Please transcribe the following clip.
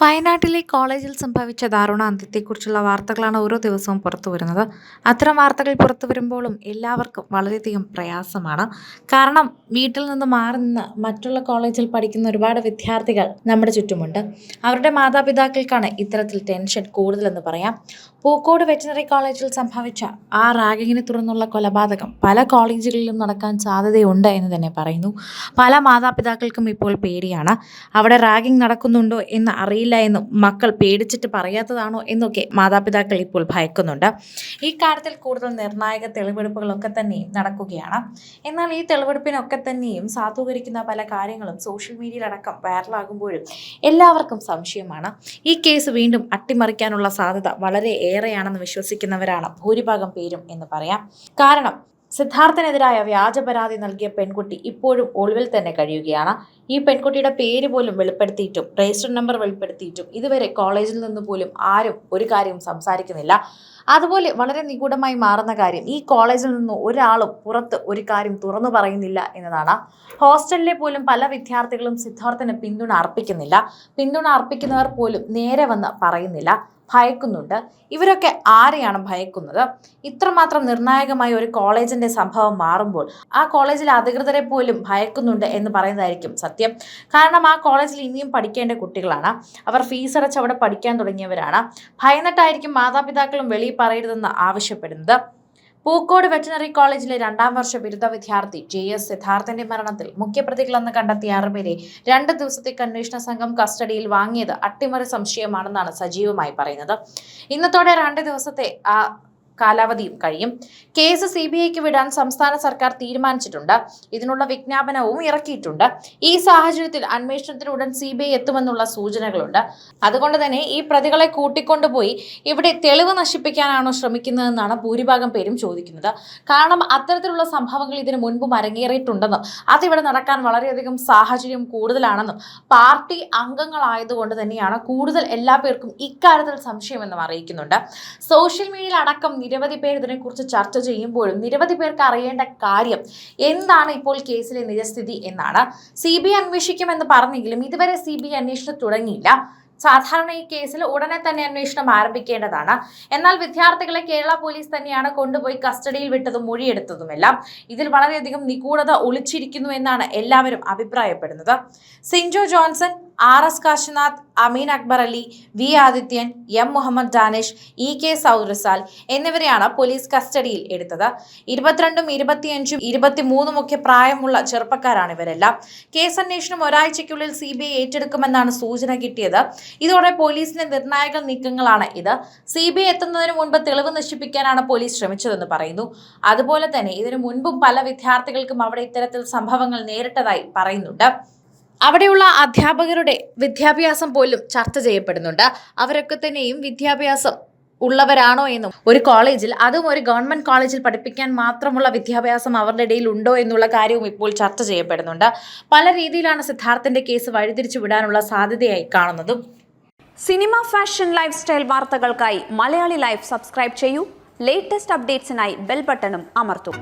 വയനാട്ടിലെ കോളേജിൽ സംഭവിച്ച ദാരുണാന്ത്യത്തെക്കുറിച്ചുള്ള വാർത്തകളാണ് ഓരോ ദിവസവും പുറത്തു വരുന്നത്. അത്തരം വാർത്തകൾ പുറത്തു വരുമ്പോഴും എല്ലാവർക്കും വളരെയധികം പ്രയാസമാണ്. കാരണം വീട്ടിൽ നിന്ന് മാറി നിന്ന് മറ്റുള്ള കോളേജിൽ പഠിക്കുന്ന ഒരുപാട് വിദ്യാർത്ഥികൾ നമ്മുടെ ചുറ്റുമുണ്ട്. അവരുടെ മാതാപിതാക്കൾക്കാണ് ഇത്തരത്തിൽ ടെൻഷൻ കൂടുതലെന്ന് പറയാം. പൂക്കോട് വെറ്റിനറി കോളേജിൽ സംഭവിച്ച ആ റാഗിങ്ങിനെ തുടർന്നുള്ള കൊലപാതകം പല കോളേജുകളിലും നടക്കാൻ സാധ്യതയുണ്ട് എന്ന് തന്നെ പറയുന്നു. പല മാതാപിതാക്കൾക്കും ഇപ്പോൾ പേടിയാണ്. അവിടെ റാഗിങ് നടക്കുന്നുണ്ടോ എന്ന് അറിയില്ല എന്നും മക്കൾ പേടിച്ചിട്ട് പറയാത്തതാണോ എന്നൊക്കെ മാതാപിതാക്കൾ ഇപ്പോൾ ഭയക്കുന്നുണ്ട്. ഈ കാര്യത്തിൽ കൂടുതൽ നിർണായക തെളിവെടുപ്പുകളൊക്കെ തന്നെയും നടക്കുകയാണ്. എന്നാൽ ഈ തെളിവെടുപ്പിനൊക്കെ തന്നെയും സാധൂകരിക്കുന്ന പല കാര്യങ്ങളും സോഷ്യൽ മീഡിയയിലടക്കം വൈറലാകുമ്പോഴും എല്ലാവർക്കും സംശയമാണ്. ഈ കേസ് വീണ്ടും അട്ടിമറിക്കാനുള്ള സാധ്യത വളരെ ഏറെയാണെന്ന് വിശ്വസിക്കുന്നവരാണ് ഭൂരിഭാഗം പേരും എന്ന് പറയാം. കാരണം സിദ്ധാർത്ഥനെതിരായ വ്യാജ പരാതി നൽകിയ പെൺകുട്ടി ഇപ്പോഴും ഒളിവിൽ തന്നെ കഴിയുകയാണ്. ഈ പെൺകുട്ടിയുടെ പേര് പോലും വെളിപ്പെടുത്തിയിട്ടും രജിസ്റ്റർ നമ്പർ വെളിപ്പെടുത്തിയിട്ടും ഇതുവരെ കോളേജിൽ നിന്ന് പോലും ആരും ഒരു കാര്യവും സംസാരിക്കുന്നില്ല. അതുപോലെ വളരെ നിഗൂഢമായി മാറുന്ന കാര്യം ഈ കോളേജിൽ നിന്ന് ഒരാളും പുറത്ത് ഒരു കാര്യം തുറന്നു പറയുന്നില്ല എന്നതാണ്. ഹോസ്റ്റലിലെ പോലും പല വിദ്യാർത്ഥികളും സിദ്ധാർത്ഥന് പിന്തുണ അർപ്പിക്കുന്നില്ല. പിന്തുണ അർപ്പിക്കുന്നവർ പോലും നേരെ വന്ന് പറയുന്നില്ല. ഭയക്കുന്നുണ്ട്. ഇവരൊക്കെ ആരെയാണ് ഭയക്കുന്നത്? ഇത്രമാത്രം നിർണായകമായ ഒരു കോളേജിന്റെ സംഭവം മാറുമ്പോൾ ആ കോളേജിലെ അധികൃതരെ പോലും ഭയക്കുന്നുണ്ട് എന്ന് പറയുന്നതായിരിക്കും സത്യം. കാരണം ആ കോളേജിൽ ഇനിയും പഠിക്കേണ്ട കുട്ടികളാണ്. അവർ ഫീസ് അടച്ച് അവിടെ പഠിക്കാൻ തുടങ്ങിയവരാണ്. ഭയന്നിട്ടായിരിക്കും മാതാപിതാക്കളും വെളിയിൽ പറയരുതെന്ന് ആവശ്യപ്പെടുന്നത്. പൂക്കോട് വെറ്റിനറി കോളേജിലെ രണ്ടാം വർഷ ബിരുദ വിദ്യാർത്ഥി ജെ എസ് സിദ്ധാർത്ഥന്റെ മരണത്തിൽ മുഖ്യപ്രതികളെന്ന് കണ്ടെത്തിയ ആറുപേരെ രണ്ട് ദിവസത്തെ അന്വേഷണ സംഘം കസ്റ്റഡിയിൽ വാങ്ങിയത് അട്ടിമറി സംശയമാണെന്നാണ് സജീവമായി പറയുന്നത്. ഇന്നത്തോടെ രണ്ട് ദിവസത്തെ കാലാവധിയും കഴിയും. കേസ് സി ബി ഐക്ക് വിടാൻ സംസ്ഥാന സർക്കാർ തീരുമാനിച്ചിട്ടുണ്ട്. ഇതിനുള്ള വിജ്ഞാപനവും ഇറക്കിയിട്ടുണ്ട്. ഈ സാഹചര്യത്തിൽ അന്വേഷണത്തിന് ഉടൻ സി ബി ഐ എത്തുമെന്നുള്ള സൂചനകളുണ്ട്. അതുകൊണ്ട് തന്നെ ഈ പ്രതികളെ കൂട്ടിക്കൊണ്ടുപോയി ഇവിടെ തെളിവ് നശിപ്പിക്കാനാണോ ശ്രമിക്കുന്നതെന്നാണ് ഭൂരിഭാഗം പേരും ചോദിക്കുന്നത്. കാരണം അത്തരത്തിലുള്ള സംഭവങ്ങൾ ഇതിനു മുൻപും അരങ്ങേറിയിട്ടുണ്ടെന്നും അതിവിടെ നടക്കാൻ വളരെയധികം സാഹചര്യം കൂടുതലാണെന്നും പാർട്ടി അംഗങ്ങളായതുകൊണ്ട് തന്നെയാണ് കൂടുതൽ എല്ലാ പേർക്കും ഇക്കാര്യത്തിൽ സംശയമെന്നും അറിയിക്കുന്നുണ്ട്. സോഷ്യൽ മീഡിയയിൽ അടക്കം നിരവധി പേർ ഇതിനെക്കുറിച്ച് ചർച്ച ചെയ്യുമ്പോഴും നിരവധി പേർക്ക് അറിയേണ്ട കാര്യം എന്താണ് ഇപ്പോൾ കേസിലെ നിജസ്ഥിതി എന്നാണ്. സി ബി അന്വേഷിക്കുമെന്ന് പറഞ്ഞെങ്കിലും ഇതുവരെ സി ബി അന്വേഷണം തുടങ്ങിയില്ല. സാധാരണ ഈ കേസിൽ ഉടനെ തന്നെ അന്വേഷണം ആരംഭിക്കേണ്ടതാണ്. എന്നാൽ വിദ്യാർത്ഥികളെ കേരള പോലീസ് തന്നെയാണ് കൊണ്ടുപോയി കസ്റ്റഡിയിൽ വിട്ടതും മൊഴിയെടുത്തതുമെല്ലാം ഇതിൽ വളരെയധികം നിഗൂഢത ഒളിച്ചിരിക്കുന്നു എന്നാണ് എല്ലാവരും അഭിപ്രായപ്പെടുന്നത്. Sinjo Johnson R S Kashinath Ameen Akbar Ali V Adithyan M Muhammad Danish E K സൗദ്രസാൽ എന്നിവരെയാണ് പോലീസ് കസ്റ്റഡിയിൽ എടുത്തത്. ഇരുപത്തിരണ്ടും ഇരുപത്തിയഞ്ചും ഇരുപത്തിമൂന്നും ഒക്കെ പ്രായമുള്ള ചെറുപ്പക്കാരാണ് ഇവരെല്ലാം. കേസ് അന്വേഷണം ഒരാഴ്ചയ്ക്കുള്ളിൽ സി ബി ഐ ഏറ്റെടുക്കുമെന്നാണ് സൂചന കിട്ടിയത്. ഇതോടെ പോലീസിന്റെ നിർണായക നീക്കങ്ങളാണ് ഇത്. സി ബി ഐ എത്തുന്നതിന് മുൻപ് തെളിവ് നശിപ്പിക്കാനാണ് പോലീസ് ശ്രമിച്ചതെന്ന് പറയുന്നു. അതുപോലെ തന്നെ ഇതിനു മുൻപും പല വിദ്യാർത്ഥികൾക്കും അവിടെ ഇത്തരത്തിൽ സംഭവങ്ങൾ നേരിട്ടതായി പറയുന്നുണ്ട്. അവിടെയുള്ള അധ്യാപകരുടെ വിദ്യാഭ്യാസം പോലും ചർച്ച ചെയ്യപ്പെടുന്നുണ്ട്. അവരൊക്കെ തന്നെയും വിദ്യാഭ്യാസം ഉള്ളവരാണോ എന്നും. ഒരു കോളേജിൽ അതും ഒരു ഗവൺമെന്റ് കോളേജിൽ പഠിപ്പിക്കാൻ മാത്രമുള്ള വിദ്യാഭ്യാസം അവരുടെ ഇടയിൽ ഉണ്ടോ എന്നുള്ള കാര്യവും ഇപ്പോൾ ചർച്ച ചെയ്യപ്പെടുന്നുണ്ട്. പല രീതിയിലാണ് സിദ്ധാർത്ഥന്റെ കേസ് വഴിതിരിച്ചു വിടാനുള്ള സാധ്യതയായി കാണുന്നതും. സിനിമ ഫാഷൻ ലൈഫ് സ്റ്റൈൽ വാർത്തകൾക്കായി മലയാളി ലൈഫ് സബ്സ്ക്രൈബ് ചെയ്യൂ. ലേറ്റസ്റ്റ് അപ്ഡേറ്റ്സിനായി ബെൽ ബട്ടണും അമർത്തും.